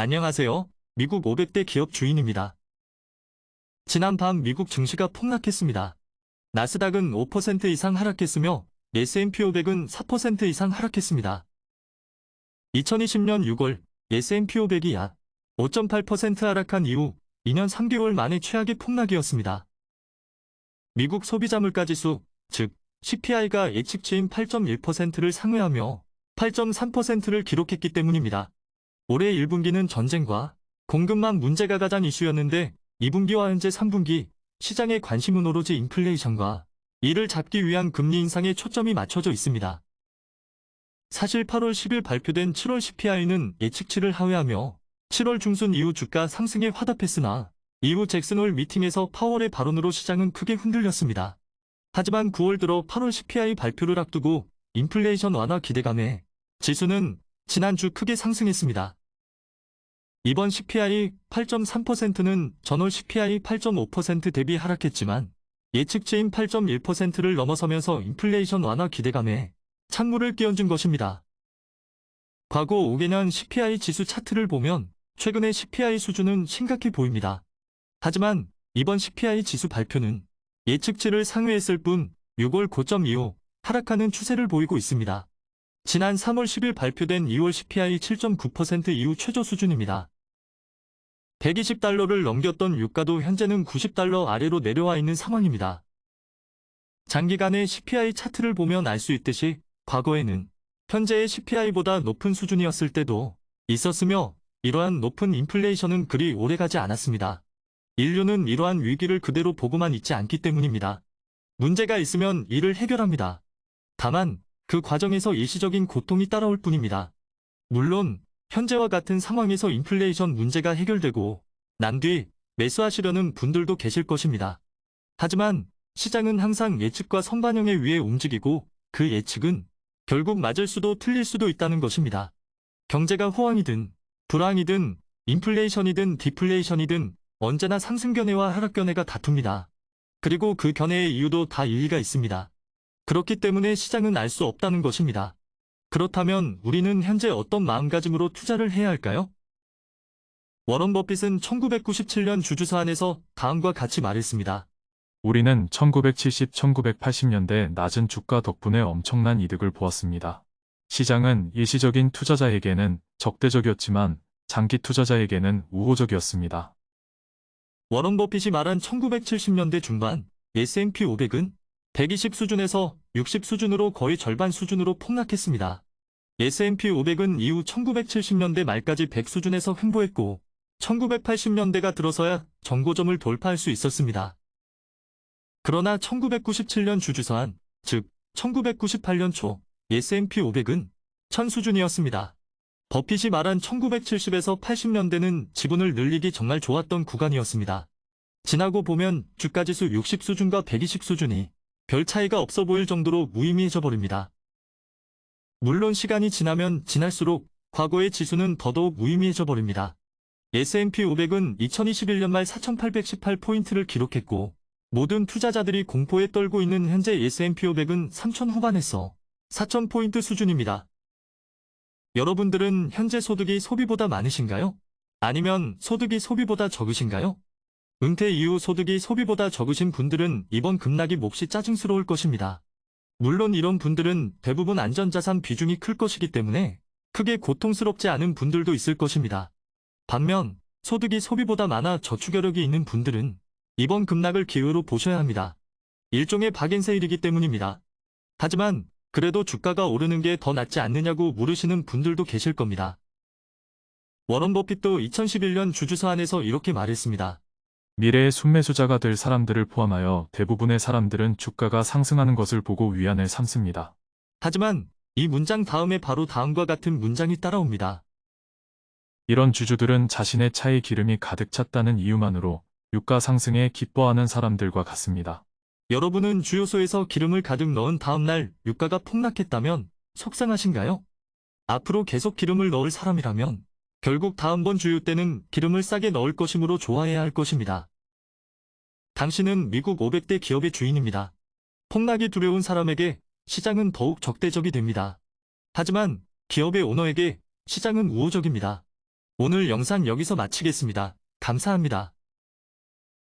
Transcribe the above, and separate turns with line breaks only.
안녕하세요. 미국 500대 기업 주인입니다. 지난 밤 미국 증시가 폭락했습니다. 나스닥은 5% 이상 하락했으며 S&P 500은 4% 이상 하락했습니다. 2020년 6월 S&P 500이 약 5.8% 하락한 이후 2년 3개월 만에 최악의 폭락이었습니다. 미국 소비자 물가지수, 즉 CPI가 예측치인 8.1%를 상회하며 8.3%를 기록했기 때문입니다. 올해 1분기는 전쟁과 공급망 문제가 가장 이슈였는데 2분기와 현재 3분기 시장의 관심은 오로지 인플레이션과 이를 잡기 위한 금리 인상에 초점이 맞춰져 있습니다. 사실 8월 10일 발표된 7월 CPI는 예측치를 하회하며 7월 중순 이후 주가 상승에 화답했으나 이후 잭슨홀 미팅에서 파월의 발언으로 시장은 크게 흔들렸습니다. 하지만 9월 들어 8월 CPI 발표를 앞두고 인플레이션 완화 기대감에 지수는 지난주 크게 상승했습니다. 이번 CPI 8.3%는 전월 CPI 8.5% 대비 하락했지만 예측치인 8.1%를 넘어서면서 인플레이션 완화 기대감에 찬물을 끼얹은 것입니다. 과거 5개년 CPI 지수 차트를 보면 최근의 CPI 수준은 심각해 보입니다. 하지만 이번 CPI 지수 발표는 예측치를 상회했을 뿐 6월 고점 이후 하락하는 추세를 보이고 있습니다. 지난 3월 10일 발표된 2월 CPI 7.9% 이후 최저 수준입니다. 120달러를 넘겼던 유가도 현재는 90달러 아래로 내려와 있는 상황입니다. 장기간의 CPI 차트를 보면 알 수 있듯이 과거에는 현재의 CPI보다 높은 수준이었을 때도 있었으며 이러한 높은 인플레이션은 그리 오래가지 않았습니다. 인류는 이러한 위기를 그대로 보고만 있지 않기 때문입니다. 문제가 있으면 이를 해결합니다. 다만 그 과정에서 일시적인 고통이 따라올 뿐입니다. 물론 현재와 같은 상황에서 인플레이션 문제가 해결되고 난 뒤 매수하시려는 분들도 계실 것입니다. 하지만 시장은 항상 예측과 선반영에 의해 움직이고 그 예측은 결국 맞을 수도 틀릴 수도 있다는 것입니다. 경제가 호황이든 불황이든 인플레이션이든 디플레이션이든 언제나 상승 견해와 하락 견해가 다툽니다. 그리고 그 견해의 이유도 다 일리가 있습니다. 그렇기 때문에 시장은 알 수 없다는 것입니다. 그렇다면 우리는 현재 어떤 마음가짐으로 투자를 해야 할까요? 워런 버핏은 1997년 주주사안에서 다음과 같이 말했습니다.
우리는 1970, 1980년대 낮은 주가 덕분에 엄청난 이득을 보았습니다. 시장은 일시적인 투자자에게는 적대적이었지만 장기 투자자에게는 우호적이었습니다.
워런 버핏이 말한 1970년대 중반 S&P 500은 120 수준에서 60 수준으로 거의 절반 수준으로 폭락했습니다. S&P 500은 이후 1970년대 말까지 100 수준에서 횡보했고 1980년대가 들어서야 정고점을 돌파할 수 있었습니다. 그러나 1997년 주주사안, 즉 1998년 초 S&P 500은 천 수준이었습니다. 버핏이 말한 1970에서 80년대는 지분을 늘리기 정말 좋았던 구간이었습니다. 지나고 보면 주가지수 60 수준과 120 수준이 별 차이가 없어 보일 정도로 무의미해져 버립니다. 물론 시간이 지나면 지날수록 과거의 지수는 더더욱 무의미해져 버립니다. S&P 500은 2021년 말 4,818포인트를 기록했고 모든 투자자들이 공포에 떨고 있는 현재 S&P 500은 3,000 후반에서 4,000포인트 수준입니다. 여러분들은 현재 소득이 소비보다 많으신가요? 아니면 소득이 소비보다 적으신가요? 은퇴 이후 소득이 소비보다 적으신 분들은 이번 급락이 몹시 짜증스러울 것입니다. 물론 이런 분들은 대부분 안전자산 비중이 클 것이기 때문에 크게 고통스럽지 않은 분들도 있을 것입니다. 반면 소득이 소비보다 많아 저축 여력이 있는 분들은 이번 급락을 기회로 보셔야 합니다. 일종의 박앤세일이기 때문입니다. 하지만 그래도 주가가 오르는 게 더 낫지 않느냐고 물으시는 분들도 계실 겁니다. 워런 버핏도 2011년 주주사안에서 이렇게 말했습니다.
미래의 순매수자가 될 사람들을 포함하여 대부분의 사람들은 주가가 상승하는 것을 보고 위안을 삼습니다.
하지만 이 문장 다음에 바로 다음과 같은 문장이 따라옵니다.
이런 주주들은 자신의 차에 기름이 가득 찼다는 이유만으로 유가 상승에 기뻐하는 사람들과 같습니다.
여러분은 주요소에서 기름을 가득 넣은 다음날 유가가 폭락했다면 속상하신가요? 앞으로 계속 기름을 넣을 사람이라면 결국 다음번 주유 때는 기름을 싸게 넣을 것이므로 좋아해야 할 것입니다. 당신은 미국 500대 기업의 주인입니다. 폭락이 두려운 사람에게 시장은 더욱 적대적이 됩니다. 하지만 기업의 오너에게 시장은 우호적입니다. 오늘 영상 여기서 마치겠습니다. 감사합니다.